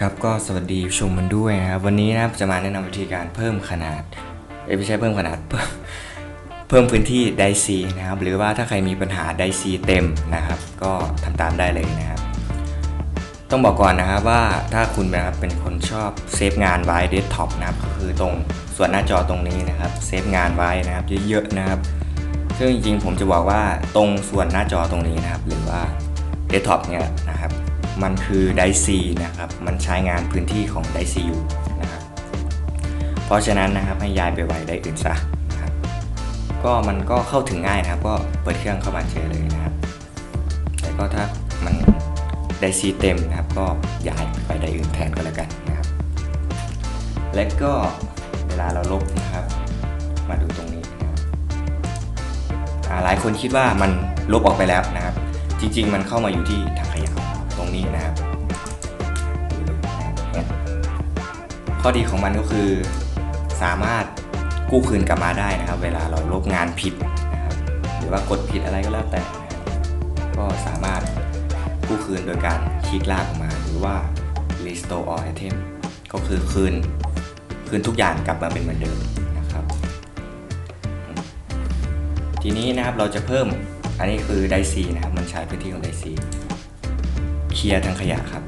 ครับก็สวัสดีชมมันด้วยนะครับวันนี้นะครับจะมาแนะนำวิธีการเพิ่มขนาดไม่ใช่เพิ่มขนาด เพิ่มพื้นที่ไดซีนะครับ หรือว่าถ้าใครมีปัญหาไดซีเต็มนะครับ ก็ทำตามได้เลยนะครับ ต้องบอกก่อนนะครับว่าถ้าคุณนะครับเป็นคนชอบเซฟงานไว้เดสก์ท็อปนะครับก็คือตรงส่วนหน้าจอตรงนี้นะครับเซฟงานไว้นะครับเยอะๆนะครับ ซึ่งจริงๆผมจะบอกว่าตรงส่วนหน้าจอตรงนี้นะครับ หรือว่าเดสก์ท็อปเนี่ยนะครับ มันคือไดซีนะครับ มันใช้งานพื้นที่ของไดซีอยู่นะครับ เพราะฉะนั้นนะครับให้ย้ายไปไว้ได้อื่นซะนะครับ ก็มันก็เข้าถึงง่ายนะครับ ก็เปิดเครื่องเข้ามาเจอเลยนะครับ แต่ก็ถ้ามันไดซีเต็มนะครับ ก็ย้ายไปได้อื่นแทนก็แล้วกันนะครับ และก็เวลาเราลบนะครับ มาดูตรงนี้นะครับหลายคนคิดว่ามันลบออกไปแล้วนะครับ จริง ๆ มันเข้ามาอยู่ที่ถังขยะ นี้นะครับข้อดีของมันก็คือสามารถกู้คืนกลับมาได้นะครับ เวลาเราลบงานผิดนะครับหรือว่ากดผิดอะไรก็แล้วแต่ ก็สามารถกู้คืนโดยการคลิกลากออกมา หรือว่า restore all item ก็คือคืนคืนทุกอย่างกลับมาเป็นเหมือนเดิมนะครับ ทีนี้นะครับเราจะเพิ่มอันนี้คือไดซีนะครับมันใช้พื้นที่ของไดซี เคลียร์ทางขยะครับ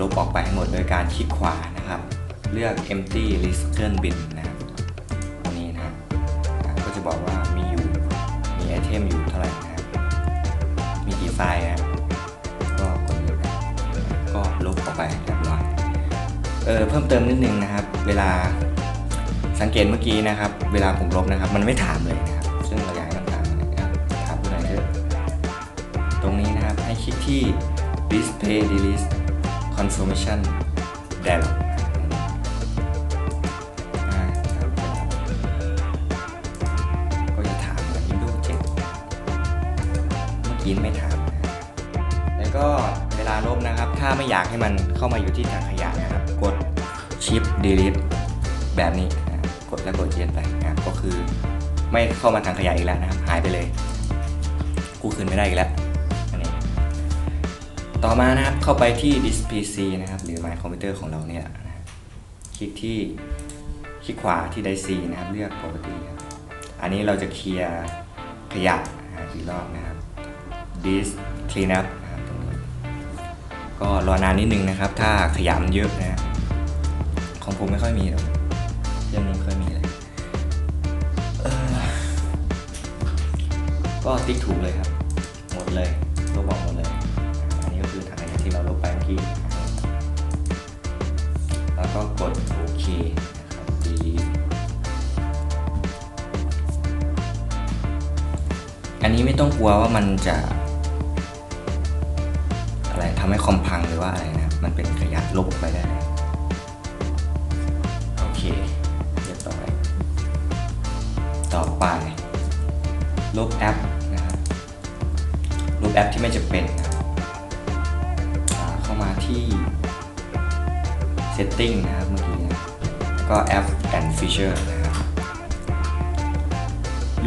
ลบออกไปให้หมดโดยการคลิกขวานะครับ เลือก empty recycle bin นะครับตรงนี้นะครับ ก็จะบอกว่ามีอยู่ มีไอเทมอยู่เท่าไหร่นะครับ มีกี่ไฟล์นะครับ ก็กดเลือกก็ลบออกไปเรียบร้อย เออเพิ่มเติมนิดนึงนะครับ เวลาสังเกตเมื่อกี้นะครับ เวลาผมลบนะครับ มันไม่ถามเลยนะครับ ซึ่งเราอยากให้มันถามนะครับถามผู้ใดเถอะตรงนี้นะครับให้คลิกที่ display delete confirmation dialog ก็จะถามเหมือน Windows 7เมื่อกี้ไม่ถาม แล้วก็เวลาลบนะครับ ถ้าไม่อยากให้มันเข้ามาอยู่ที่ถังขยะนะครับ กด Shift Delete แบบนี้กดแล้วกดเย็นไปนะก็คือไม่เข้ามาถังขยะอีกแล้วนะครับ หายไปเลย กู้คืนไม่ได้อีกแล้ว ต่อมานะครับเข้าไปที่ Disk PC นะครับหรือ My Computer ของเราเนี่ยนะคลิกที่คลิกขวาที่ Disk C นะครับเลือก Property ครับอันนี้เราจะเคลียร์ขยะอีกรอบนะครับ Disk Cleanup นะครับตรงนี้ก็รอนานนิดนึงนะครับ ถ้าขยะมันเยอะนะของผมไม่ค่อยมีหรอกเรื่องนี้ไม่ค่อยมีเลยก็ติ๊กถูกเลยครับ หมดเลย ลบไปเมื่อกี้นะครับแล้วก็กดโอเคนะครับ delete อันนี้ไม่ต้องกลัวว่ามันจะ อะไรทำให้คอมพังหรือว่าอะไรนะ มันเป็นขยะลบไปได้ โอเคเรียบร้อย ต่อไป ลบแอปนะครับลบแอปที่ไม่จำเป็นนะ มาที่ setting นะครับเมื่อกี้นะแล้วก็แอป and feature นะครับ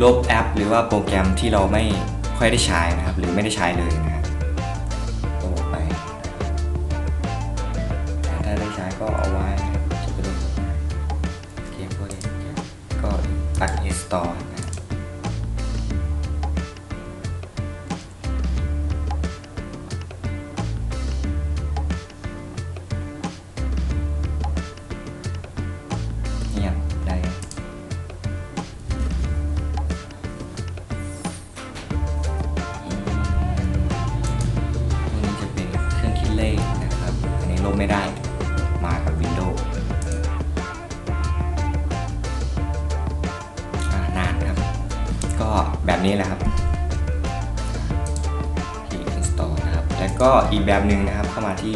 ลบแอป หรือว่าโปรแกรมที่เราไม่ค่อยได้ใช้นะครับ หรือไม่ได้ใช้เลยนะครับลบไปแต่ถ้าได้ใช้ก็เอาไว้นะครับจะไปลบเกมพวกนี้ก็ตัด install ไม่ได้ มากับ Windows นานครับ ก็แบบนี้แหละครับที่ install นะครับ แล้วก็อีกแบบหนึ่งนะครับเข้ามาที่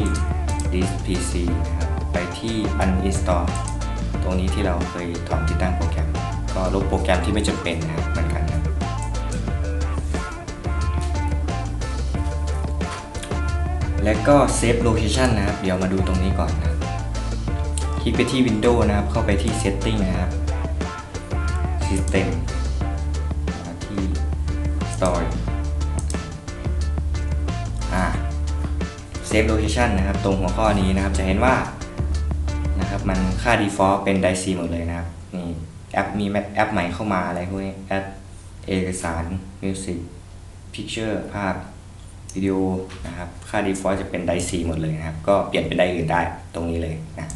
disk PC นะครับ ไปที่ uninstall ตรงนี้ที่เราเคยถอนติดตั้งโปรแกรม ก็ลบโปรแกรมที่ไม่จำเป็นนะครับ และก็ save location นะครับ เดี๋ยวมาดูตรงนี้ก่อนนะคลิกไปที่ Windows นะครับ เข้าไปที่ setting นะครับ system มาที่ storage อ่า Save Location นะครับ ตรงหัวข้อนี้นะครับ จะเห็นว่านะครับมันค่า default เป็น d i c e หมดเลยนะครับ นี่แอปมีแอปใหม่เข้ามาอะไรพวกนี้แอปเอกสาร Music Picture ภาพ วิดีโอนะครับ ค่า default จะเป็น d i c e หมดเลยนะครับ ก็เปลี่ยนเป็นได้อื่นได้ตรงนี้เลยนะ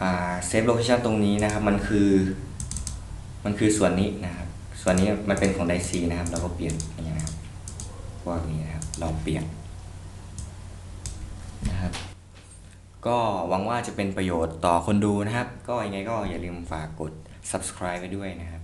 อ่า Save Location ตรงนี้นะครับ มันคือ มันคือส่วนนี้นะครับ ส่วนนี้มันเป็นของ d i c e นะครับ เราก็เปลี่ยนอย่างนี้นะครับพวกนี้นะครับ เราเปลี่ยนนะครับ ก็หวังว่าจะเป็นประโยชน์ต่อคนดูนะครับ ก็ยังไงก็อย่าลืมฝากกด subscribe ไว้ด้วยนะครับ